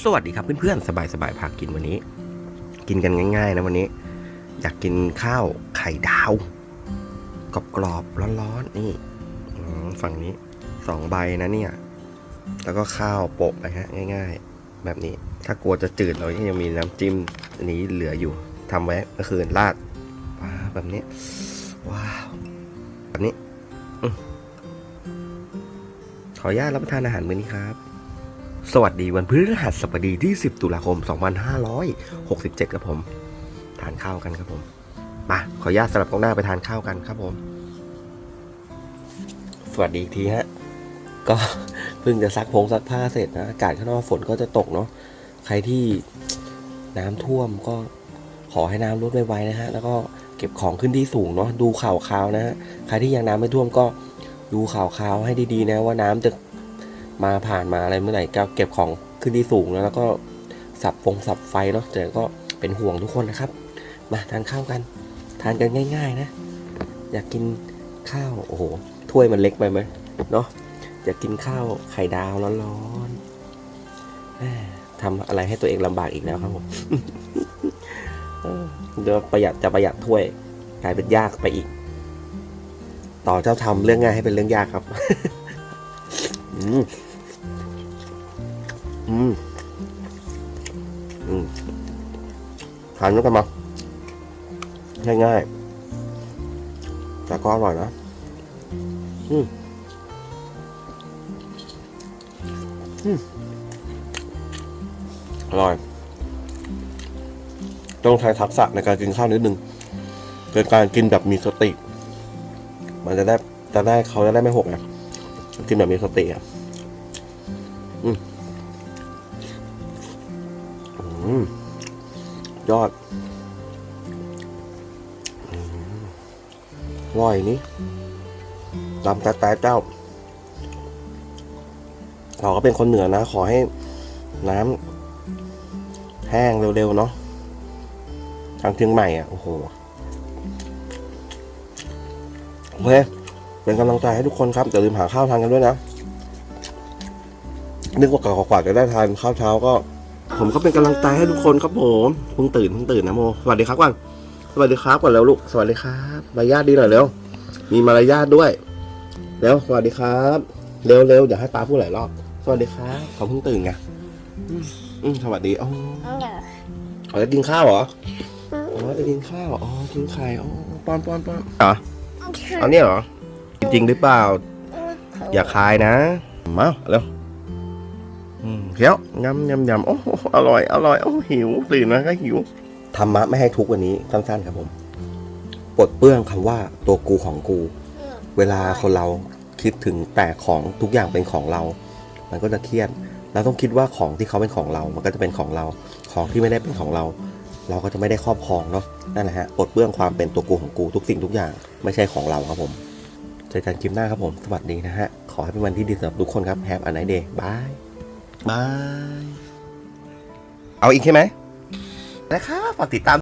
สวัสดีครับเพื่อนๆ สบายๆพากินวันนี้ กินกันง่าย ๆ นะวันนี้ อยากกินข้าวไข่ดาวกรอบๆร้อนๆนี่ฝั่งนี้สองใบนะเนี่ย แล้วก็ข้าวโปะไปฮะง่าย ๆ แบบนี้ถ้ากลัวจะจืดเรายังมีน้ำจิ้มอันนี้เหลืออยู่ทำไว้เมื่อคืนราดว้าแบบนี้ ว้าวแบบนี้อขออนุญาตรับประทานอาหารมื้อนี้ครับ สวัสดีวันพฤหัสบดีที่ 10 ตุลาคม 2567 ครับผม ทานข้าวกันครับผม มา ขออนุญาตสลับกล้องหน้าไปทานข้าวกันครับผม สวัสดีอีกทีฮะ ก็เพิ่งจะซักพงซักผ้าเสร็จนะ อากาศข้างนอกฝนก็จะตกเนาะ ใครที่น้ำท่วมก็ขอให้น้ำลดไวๆนะฮะ แล้วก็เก็บของขึ้นที่สูงเนาะ ดูข่าวข่าวนะฮะ ใครที่ยังน้ำไม่ท่วมก็ดูข่าวข่าวให้ดีๆนะว่าน้ำจะ มาผ่านมาอะไรเมื่อไหร่ก็เก็บของขึ้นที่สูงแล้วแล้วก็สับฟงสับไฟเนาะแต่ก็เป็นห่วงทุกคนนะครับ มาทานข้าวกัน ทานกันง่าย ๆ นะ อยากกินข้าวโอ้โหถ้วยมันเล็กไปไหมเนาะอยากกินข้าวไข่ดาวร้อนๆทำอะไรให้ตัวเองลำบากอีกแล้วครับผมเออเดี๋ยวประหยัดจะประหยัดถ้วยกลายเป็นยากไปอีก ต่อเจ้าทำเรื่องง่ายให้เป็นเรื่องยากครับ อืม อืมอืมทานด้วยกันมาง่ายๆแต่ก็อร่อยนะ อืมอืมอร่อย ต้องใช้ทักษะในการกินข้าวนิดนึงเป็นการกินแบบมีสติ มันจะได้จะได้เขาจะได้ไม่หกนะกินแบบมีสติอะ ยอดอร่อยนี่ลำแต่แต่เจ้า เราก็เป็นคนเหนือนะ ขอให้น้ำแห้งเร็วๆเนาะ ทางเชียงใหม่อะ โอ้โหโอเคเป็นกำลังใจให้ทุกคนครับอย่าลืมหาข้าวทานกันด้วยนะ นึกว่ากว่าจะได้ทานข้าวเช้าก็ ผมก็เป็นกำลังใจให้ทุกคนครับผมเพิ่งตื่นเพิ่งตื่นนะโมสวัสดีครับก่อนสวัสดีครับก่อนแล้วลูกสวัสดีครับมารยาทดีหน่อยเร็วมีมารยาทด้วยเร็วสวัสดีครับเร็วเร็วอย่าให้ป้าพูดหลายรอบสวัสดีครับเขาเพิ่งตื่นไงอืมสวัสดีอ๋อเขาจะกินข้าวเหรออ๋อจะกินข้าวอ๋อกินไข่อ๋อป้อนป้อนป้อนอ๋อเอาเนี่ยเหรอจริงหรือเปล่า อย่าคายนะมาเร็ว เคี้ยวยำยำยำโอ้อร่อยอร่อยโอ้หิวตื่นมาก็หิวธรรมะไม่ให้ทุกวันนี้สั้นๆครับผมปลดเปื้องคำว่าตัวกูของกู เวลาคนเราคิดถึงแต่ของทุกอย่างเป็นของเรา มันก็จะเครียดเราต้องคิดว่าของที่เขาเป็นของเรา มันก็จะเป็นของเรา ของที่ไม่ได้เป็นของเรา เราก็จะไม่ได้ครอบครองเนาะนั่นแหละฮะปลดเปื้องความเป็นตัวกูของกูทุกสิ่งทุกอย่างไม่ใช่ของเราครับผมเจอกันคลิปหน้าครับผม สวัสดีนะฮะ ขอให้เป็นวันที่ดีสำหรับทุกคนครับ Have a nice day บาย บาย เอาอีกใช่ไหมนะครับฝากติดตาม